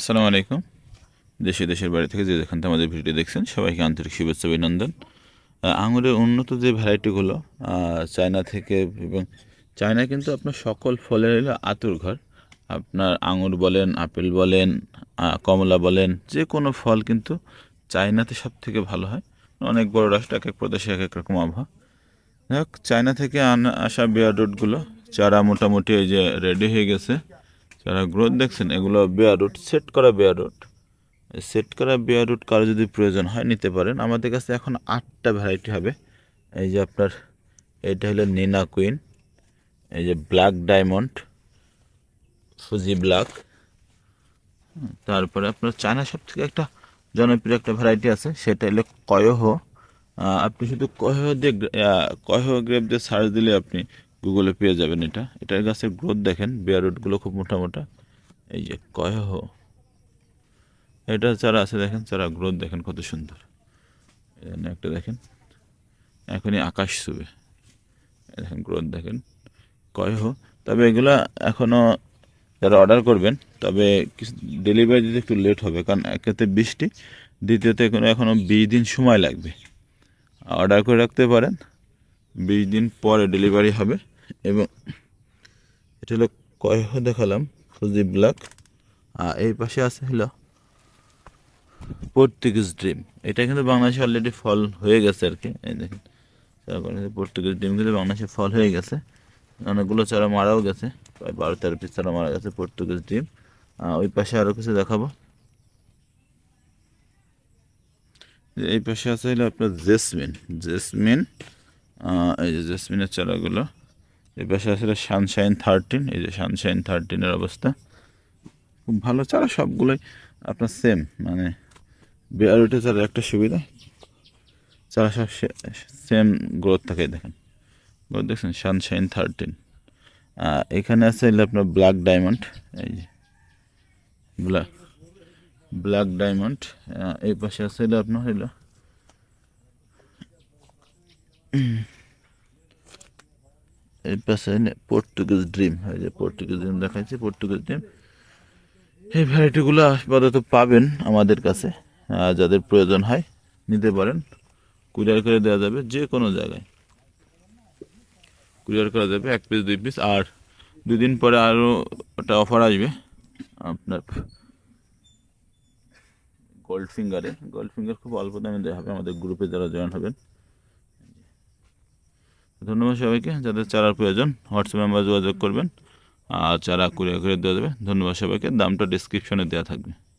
আসসালামু আলাইকুম। দেশে দেশের বাড়ি থেকে যে যেখান থেকে আমাদের ভিডিও দেখছেন, সবাইকে আন্তরিক শুভেচ্ছা অভিনন্দন। আঙুরের উন্নত যে ভ্যারাইটিগুলো চায়না থেকে এবং চায়না কিন্তু আপনার সকল ফলের হলো আতুর ঘর। আপনার আঙুর বলেন, আপেল বলেন কমলা বলেন, যে কোনো ফল কিন্তু চায়নাতে সব থেকে ভালো হয়। অনেক বড় রাষ্ট্র, এক এক প্রদেশে এক এক রকম আবহাওয়া। চায়না থেকে আনা, আসা বেয়ার রুটগুলো চারা মোটামুটি এই যে রেডি হয়ে গেছে। চারা গ্রোথ দেখছেন, এগুলো বেয়ার রুট সেট করা বেয়ার রুট সেট করা বেয়ার রুট কারও যদি প্রয়োজন হয়, নিতে পারেন। আমাদের কাছে এখন আটটা ভ্যারাইটি হবে। এই যে আপনার, এটা হলো নিনা কুইন এই যে ব্ল্যাক ডায়মন্ড ফুজি ব্ল্যাক তারপরে আপনার চায়না সব থেকে একটা জনপ্রিয় একটা ভ্যারাইটি আছে, সেটা হলো কয়হ। আপনি শুধু কয়হ দিয়ে কয়হ গ্রেপ দিয়ে সার্চ দিলে আপনি গুগলে পেয়ে যাবেন এটা। এটার গাছের গ্রোথ দেখেন বেয়ার রুটগুলো খুব মোটা মোটা এই যে কয়হ। এটা চারা আছে দেখেন, চারা গ্রোথ দেখেন কত সুন্দর। একটা দেখেন, এখনই আকাশ ছুবে। দেখেন গ্রোথ দেখেন, কয়হ। তবে এগুলা এখনও যারা অর্ডার করবেন, তবে ডেলিভারি দিতে একটু লেট হবে, কারণ একেতে বৃষ্টি, দ্বিতীয়তে এখনও এখনও বিশ দিন সময় লাগবে। অর্ডার করে রাখতে পারেন, বিশ দিন পরে ডেলিভারি হবে। এবং এটা হলো কয়হ দেখালাম? Fuji black. আর এই পাশে আছে হলো পর্তুগিজ ড্রিম। এটা কিন্তু বাংলাদেশে অলরেডি ফল হয়ে গেছে আর কি। এই দেখেন পর্তুগিজ ড্রিম কিন্তু বাংলাদেশে ফল হয়ে গেছে। অনেকগুলো চারা মারাও গেছে। প্রায় বারো তেরো পিস চারা মারা গেছে পর্তুগিজ ডিম ওই পাশে আরও কিছু দেখাবো। এই পাশে আছে হলো আপনার জেসমিন। জেসমিন এই যে জেসমিনের চারাগুলো। এই পাশে আছে সানশাইন থার্টিন এই যে সানশাইন থার্টিনের অবস্থা। খুব ভালো, চারা সবগুলোই আপনার সেম মানে বিআরওটি চারার একটা সুবিধা। চারা সব সেম গ্রোথ থাকে, দেখেন। গ্রোথ দেখছেন সানশাইন থার্টিন এখানে আছে আপনার ব্ল্যাক ডায়মন্ড এই যে ব্ল্যাক ব্ল্যাক ডায়মন্ড এই পাশে আছে আপনার হলো এই পাশে পর্তুগিজ ড্রিম এই যে পর্তুগিজ ড্রিম দেখাচ্ছি পর্তুগিজ ড্রিম এই ভ্যারাইটিগুলো আপাতত পাবেন আমাদের কাছে যাদের প্রয়োজন হয়, নিতে পারেন। কুরিয়ার করে দেওয়া যাবে যে কোনো জায়গায়। কুরিয়ার করা যাবে এক পিস দুই পিস আর দুই দিন পরে আরও একটা অফার আসবে আপনার গোল্ড ফিঙ্গারে গোল্ড ফিঙ্গার খুব অল্প দামে দেওয়া হবে, আমাদের গ্রুপে যারা জয়েন হবেন। ধন্যবাদ সবাইকে। যাদের চারার প্রয়োজন হোয়াটসঅ্যাপ নাম্বার যোগাযোগ করবেন। আর চারা কুরিয়ার করে দেওয়া যাবে। ধন্যবাদ সবাইকে। দামটা ডিসক্রিপশনে দেওয়া থাকবে।